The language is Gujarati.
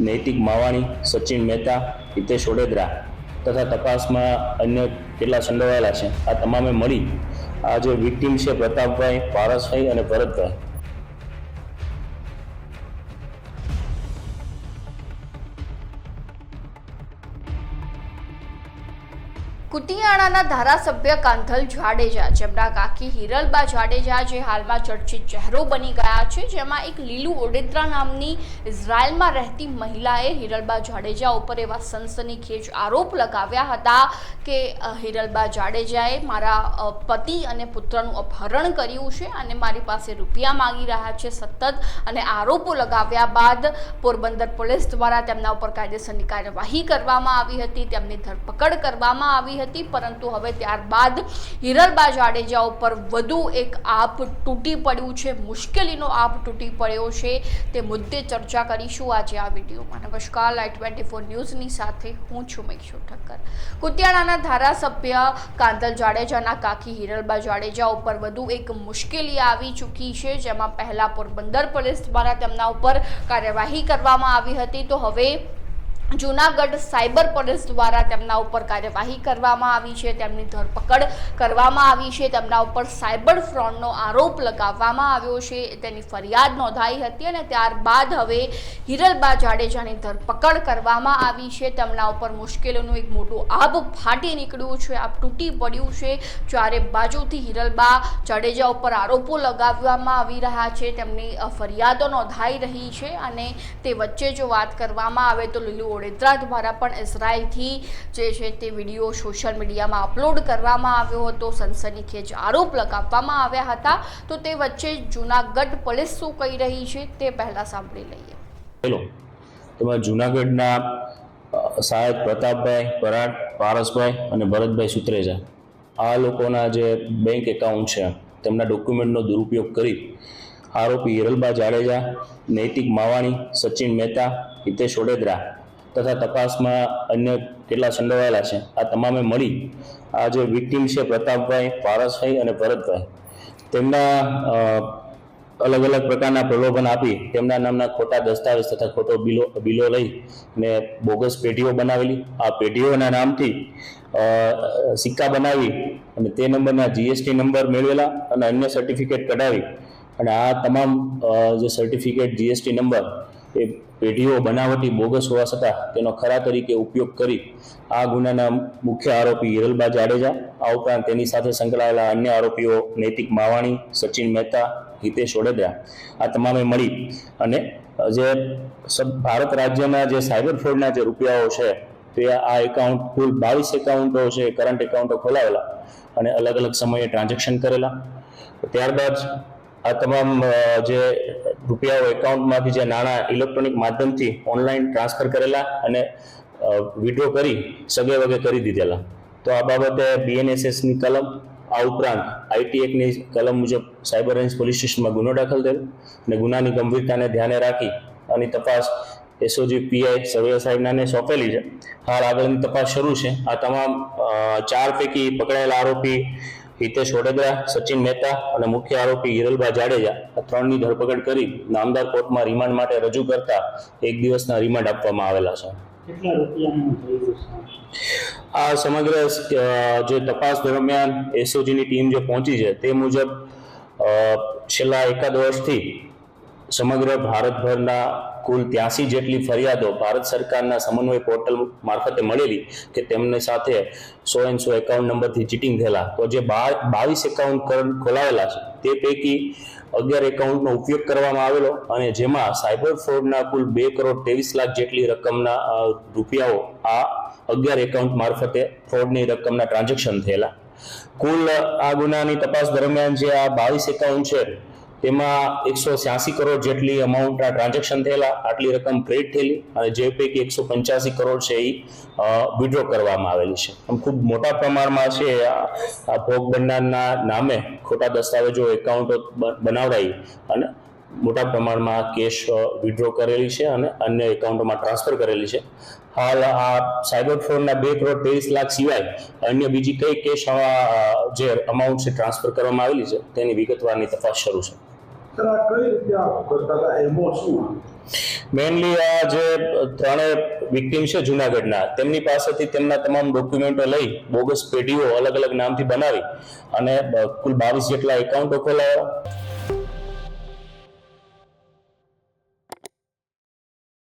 નૈતિક માવાણી, સચિન મહેતા, હિતેશ ઓડેદરા તથા તપાસમાં અન્ય કેટલા સંડોવાયેલા છે? આ તમામે મળી. આ જે વિક્ટીમ છે પ્રતાપભાઈ, પારસભાઈ અને ભરતભાઈ. કુતિયાણાના ધારાસભ્ય કાંધલ જાડેજા, જેમના કાકી હિરલબા જાડેજા જે હાલમાં ચર્ચિત ચહેરો બની ગયા છે, જેમાં એક લીલુ ઓડેત્રા નામની ઇઝરાયલમાં રહેતી મહિલાએ હિરલબા જાડેજા ઉપર એવા સનસનીખેજ આરોપ લગાવ્યા હતા કે હિરલબા જાડેજાએ મારા પતિ અને પુત્રનું અપહરણ કર્યું છે અને મારી પાસે રૂપિયા માંગી રહ્યા છે સતત અને આરોપો લગાવ્યા બાદ પોરબંદર પોલીસ દ્વારા તેમના ઉપર કાયદેસરની કાર્યવાહી કરવામાં આવી હતી, તેમની ધરપકડ કરવામાં આવી હતી, પરંતુ હવે ત્યારબાદ હિરલબા જાડેજા ઉપર વધુ એક આપ તૂટી પડ્યું છે, મુશ્કેલીનો આપ તૂટી પડ્યો છે, તે મુદ્દે ચર્ચા કરીશું આજે આ વિડીયોમાં. નમસ્કાર લાઈ ટ્વેન્ટી ફોર ન્યૂઝની સાથે હું છું મેક્ષુ ઠક્કર. કુતિયાણાના ધારાસભ્ય કાંતલ જાડેજાના કાકી હિરલબા જાડેજા ઉપર વધુ એક મુશ્કેલી આવી ચૂકી છે, જેમાં પહેલા પોરબંદર પોલીસ દ્વારા તેમના ઉપર કાર્યવાહી કરવામાં આવી હતી. તો હવે જૂનાગઢ સાયબર પોલીસ દ્વારા તેમના ઉપર કાર્યવાહી કરવામાં આવી છે, તેમની ધરપકડ કરવામાં આવી છે, તેમના ઉપર સાયબર ફ્રોડનો આરોપ લગાવવામાં આવ્યો છે, તેની ફરિયાદ નોંધાઈ હતી અને ત્યારબાદ હવે હિરલબા જાડેજાની ધરપકડ કરવામાં આવી છે. તેમના ઉપર મુશ્કેલીનું એક મોટું આબ ફાટી નીકળ્યું છે, આબ તૂટી પડ્યું છે. ચારે બાજુથી હિરલબા જાડેજા ઉપર આરોપો લગાવવામાં આવી રહ્યા છે. તેમની ફરિયાદો નોંધાઈ રહી છે અને તે વચ્ચે જો વાત કરવામાં આવે તો લીલુ ઓડેદરા દ્વારા પણ ઇઝરાયલથી જે છે તે વીડિયો સોશિયલ મીડિયામાં અપલોડ કરવામાં આવ્યો હતો. સનસનીખેજ આરોપ લગાવવામાં આવ્યા હતા. તો તે વચ્ચે જૂનાગઢ પોલીસ શું કહી રહી છે તે પહેલાં સાંભળી લઈએ. હેલો. તેમાં જૂનાગઢના સાહેબ પ્રતાપભાઈ પરાડ પારસભાઈ અને ભરતભાઈ સુત્રેજા. આ લોકોના જે બેંક એકાઉન્ટ છે, તેમના ડોક્યુમેન્ટનો દુરુપયોગ કરી આરોપી હિરલબા જાડેજા, નૈતિક માવાણી, સચિન મહેતા, હિતેશ ઓડેદરા તથા તપાસમાં અન્ય કેટલા સંડોવાયેલા છે? આ તમામે મળી. આ જે વિક્ટીમ છે પ્રતાપભાઈ, પારસભાઈ અને ભરતભાઈ. તેમના અલગ અલગ પ્રકારના પ્રલોભન આપી તેમના નામના ખોટા દસ્તાવેજ તથા ખોટો બિલો બિલો લઈ ને બોગસ પેઢીઓ બનાવેલી. આ પેઢીઓના નામથી સિક્કા બનાવી અને તે નંબરના જીએસટી નંબર મેળવેલા અને અન્ય સર્ટિફિકેટ કઢાવી. અને આ તમામ જે સર્ટિફિકેટ, જીએસટી નંબર એ પેઢીઓ બનાવટી બોગસ હોવા છતાં તેનો ખરા તરીકે ઉપયોગ કરી આ ગુનાના મુખ્ય આરોપી હિરલબા જાડેજા, આ ઉપરાંત તેની સાથે સંકળાયેલા અન્ય આરોપીઓ નૈતિક માવાણી, સચિન મહેતા, હિતેશ ઓડેદરા, આ તમામે મળી અને જે ભારત રાજ્યના જે સાયબર ફ્રોડના જે રૂપિયાઓ છે તે આ એકાઉન્ટ કુલ બાવીસ એકાઉન્ટો છે, કરંટ એકાઉન્ટો ખોલાવેલા અને અલગ અલગ સમયે ટ્રાન્ઝેક્શન કરેલા. ત્યારબાદ આ તમામ જે રૂપિયાઓ એકાઉન્ટમાંથી જે નાણાં ઇલેક્ટ્રોનિક માધ્યમથી ઓનલાઈન ટ્રાન્સફર કરેલા અને વિડ્રો કરી સગે વગે કરી દીધેલા. તો આ બાબતે બીએનએસએસની કલમ, આ ઉપરાંત આઈટી એક્ટની કલમ મુજબ સાયબર રેન્જ પોલીસ સ્ટેશનમાં ગુનો દાખલ થયો અને ગુનાની ગંભીરતાને ધ્યાને રાખી આની તપાસ એસઓજી પીઆઈ સર્વે સાહેબનાને સોંપેલી છે. હાલ આગળની તપાસ શરૂ છે. આ તમામ ચાર પૈકી પકડાયેલા આરોપી હિતેશ ઓડેદરા સચિન મહેતા અને મુખ્ય આરોપી હિરલબા જાડેજા આ ત્રણની ધરપકડ કરી નામદાર કોર્ટમાં રિમાન્ડ માટે રજૂ કરતા એક દિવસના રિમાન્ડ આપવામાં આવેલા છે. આ સમગ્ર જે તપાસ દરમિયાન એસઓજીની ટીમ જે પહોંચી છે તે મુજબ છેલ્લા એકાદ વર્ષથી સમગ્ર ભારતભરના કુલ ત્યાસી જેટલી ફરિયાદો ભારત સરકારના સમન્વય પોર્ટલ મારફતે મળેલી કે તેમની સાથે સો એન સો એકાઉન્ટ નંબરથી ચીટિંગ થયેલા. તો જે બાર, બાવીસ એકાઉન્ટ ખોલાવેલા છે, તે પૈકી અગિયાર એકાઉન્ટનો ઉપયોગ કરવામાં આવેલો અને જેમાં સાયબર ફ્રોડના કુલ બે કરોડ ત્રેવીસ લાખ જેટલી રકમના રૂપિયાઓ આ અગિયાર એકાઉન્ટ મારફતે ફ્રોડની રકમના ટ્રાન્ઝેક્શન થયેલા. કુલ આ ગુનાની તપાસ દરમિયાન જે આ બાવીસ એકાઉન્ટ છે તેમાં એકસો છ્યાસી કરોડ જેટલી અમાઉન્ટ આ ટ્રાન્ઝેક્શન થયેલા, આટલી રકમ ક્રેડિટ થયેલી અને જે પૈકી એકસો પંચ્યાસી કરોડ છે એ વિડ્રો કરવામાં આવેલી છે. આમ ખૂબ મોટા પ્રમાણમાં છે આ ભોગ બનનારના નામે ખોટા દસ્તાવેજો એકાઉન્ટો બનાવડાવી અને મોટા પ્રમાણમાં કેશ વિડ્રો કરેલી છે અને અન્ય એકાઉન્ટોમાં ટ્રાન્સફર કરેલી છે. હાલ આ સાયબર ફ્રોડના બે કરોડ ત્રેવીસ લાખ સિવાય અન્ય બીજી કઈ કેશ જે અમાઉન્ટ છે ટ્રાન્સફર કરવામાં આવેલી છે તેની વિગતવારની તપાસ શરૂ છે. આ કઈ રીતે આ કરતા હતા શું? મેઇનલી આ જે ત્રણેય વિક્ટીમ છે જુનાગઢના, તેમની પાસેથી તેમના તમામ ડોક્યુમેન્ટો લઈ બોગસ પેઢીઓ અલગ અલગ નામથી બનાવી અને કુલ બાવીસ જેટલા એકાઉન્ટો ખોલાવ્યા